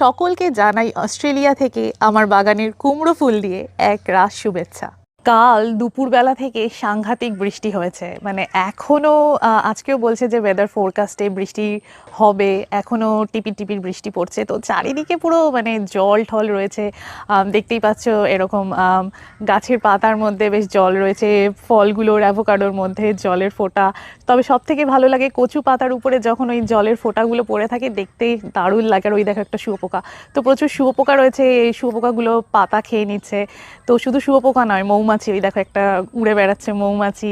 সকলকে জানাই অস্ট্রেলিয়া থেকে আমার বাগানের কুমড়ো ফুল দিয়ে এক রাস শুভেচ্ছা। কাল দুপুরবেলা থেকে সাংঘাতিক বৃষ্টি হয়েছে। মানে এখনও আজকেও বলছে যে ওয়েদার ফোরকাস্টে বৃষ্টি হবে। এখনও টিপির টিপির বৃষ্টি পড়ছে। তো চারিদিকে পুরো মানে জল ঠল রয়েছে। দেখতেই পাচ্ছ এরকম গাছের পাতার মধ্যে বেশ জল রয়েছে। ফলগুলোর অ্যাভোকাডোর মধ্যে জলের ফোঁটা। তবে সব থেকে ভালো লাগে কচু পাতার উপরে যখন ওই জলের ফোঁটাগুলো পড়ে থাকে দেখতেই দারুণ লাগে। আর ওই দেখো একটা শুয়োপোকা। তো প্রচুর শুয়োপোকা রয়েছে। এই শুয়োপোকাগুলো পাতা খেয়ে নিচ্ছে। তো শুধু শুয়োপোকা নয়, মৌমাছি ওই দেখো একটা উড়ে বেড়াচ্ছে মৌমাছি,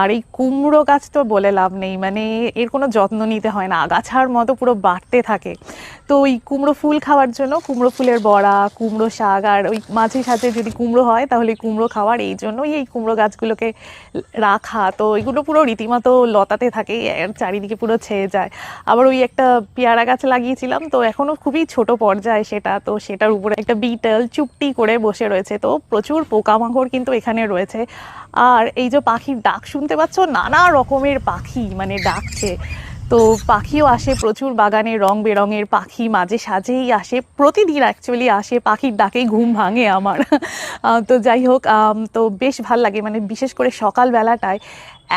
আর এই কুমড়ো গাছ তো বলে লাভ নেই মানে এর কোনো যত্ন নিতে হয় না, আগাছার মতো পুরো বাড়তে থাকে। তো ওই কুমড়ো ফুল খাওয়ার জন্য, কুমড়ো ফুলের বড়া, কুমড়ো শাক, আর ওই মাঝে সাথে যদি কুমড়ো হয়, তাহলে কুমড়ো খাওয়ার, এই জন্যই এই কুমড়ো গাছগুলোকে রাখা। তো এগুলো পুরো রীতিমতো লতাতে থাকে চারিদিকে পুরো ছেয়ে যায়। আবার ওই একটা পেয়ারা গাছ লাগিয়েছিলাম, তো এখনও খুবই ছোট পর্যায়ে সেটা, তো সেটার উপরে একটা বিটেল চুপটি করে বসে রয়েছে, তো প্রচুর পোকামাকড় কিন্তু এখানে রয়েছে। আর এই যে পাখির ডাক শুনতে পাচ্ছ, নানা রকমের পাখি মানে ডাকছে। তো পাখিও আসে প্রচুর বাগানে রং বেরঙের পাখি মাঝে সাজেই আসে। প্রতিদিন অ্যাকচুয়ালি আসে, পাখির ডাকেই ঘুম ভাঙে আমার। তো যাই হোক তো বেশ ভালো লাগে। মানে বিশেষ করে সকালবেলাটায়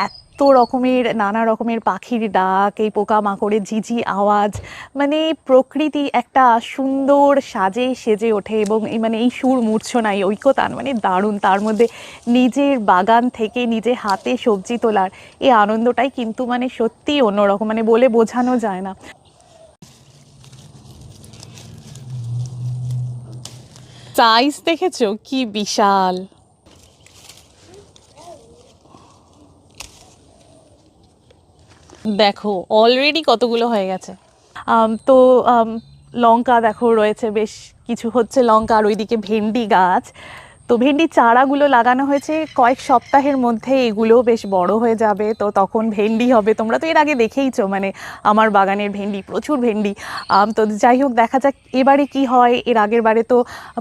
এত রকমের, নানা রকমের পাখির ডাক, এই পোকামাকড়ের ঝিঝি আওয়াজ মানে প্রকৃতি একটা সুন্দর সাজে সেজে ওঠে এবং এই মানে এই সুর মূর্ছনাই ঐক্যতান মানে দারুণ। তার মধ্যে নিজের বাগান থেকে নিজে হাতে সবজি তোলার এই আনন্দটাই কিন্তু মানে সত্যিই অন্যরকম মানে বলে বোঝানো যায় না। সাইজ দেখেছ? কি বিশাল! দেখো অলরেডি কতগুলো হয়ে গেছে। তো লঙ্কা দেখো রয়েছে, বেশ কিছু হচ্ছে লঙ্কা আর ওইদিকে ভেন্ডি গাছ। তো ভেন্ডি চারাগুলো লাগানো হয়েছে। কয়েক সপ্তাহের মধ্যে এগুলো বেশ বড় হয়ে যাবে। তো তখন ভেন্ডি হবে। তোমরা তো এর আগে দেখেইছো মানে আমার বাগানের ভেন্ডি, প্রচুর ভেন্ডি। তো যাই হোক, দেখা যাক এবারে কি হয়। এর আগের বারে তো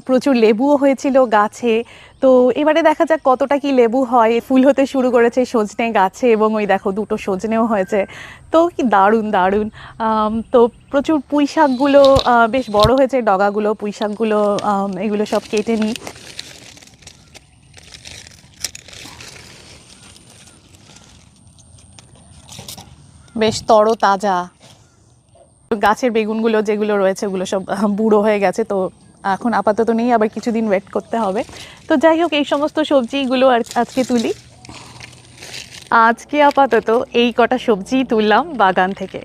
প্রচুর লেবুও হয়েছিল গাছে। তো এবারে দেখা যাক কতটা কি লেবু হয়। ফুল হতে শুরু করেছে সজনে গাছে এবং ওই দেখো দুটো সজনেও হয়েছে। তো কি দারুণ দারুণ। তো প্রচুর পুঁই শাকগুলো বেশ বড় হয়েছে। ডগাগুলো পুঁই শাকগুলো এগুলো সব কেটে নিই। বেশ তরতাজা। গাছের বেগুনগুলো যেগুলো রয়েছে, ওগুলো সব বুড়ো হয়ে গেছে, তো এখন আপাতত নেই, আবার কিছুদিন ওয়েট করতে হবে। তো যাই হোক, এই সমস্ত সবজিগুলো আর, আজকে তুলি। আজকে আপাতত এই কটা সবজি তুললাম বাগান থেকে।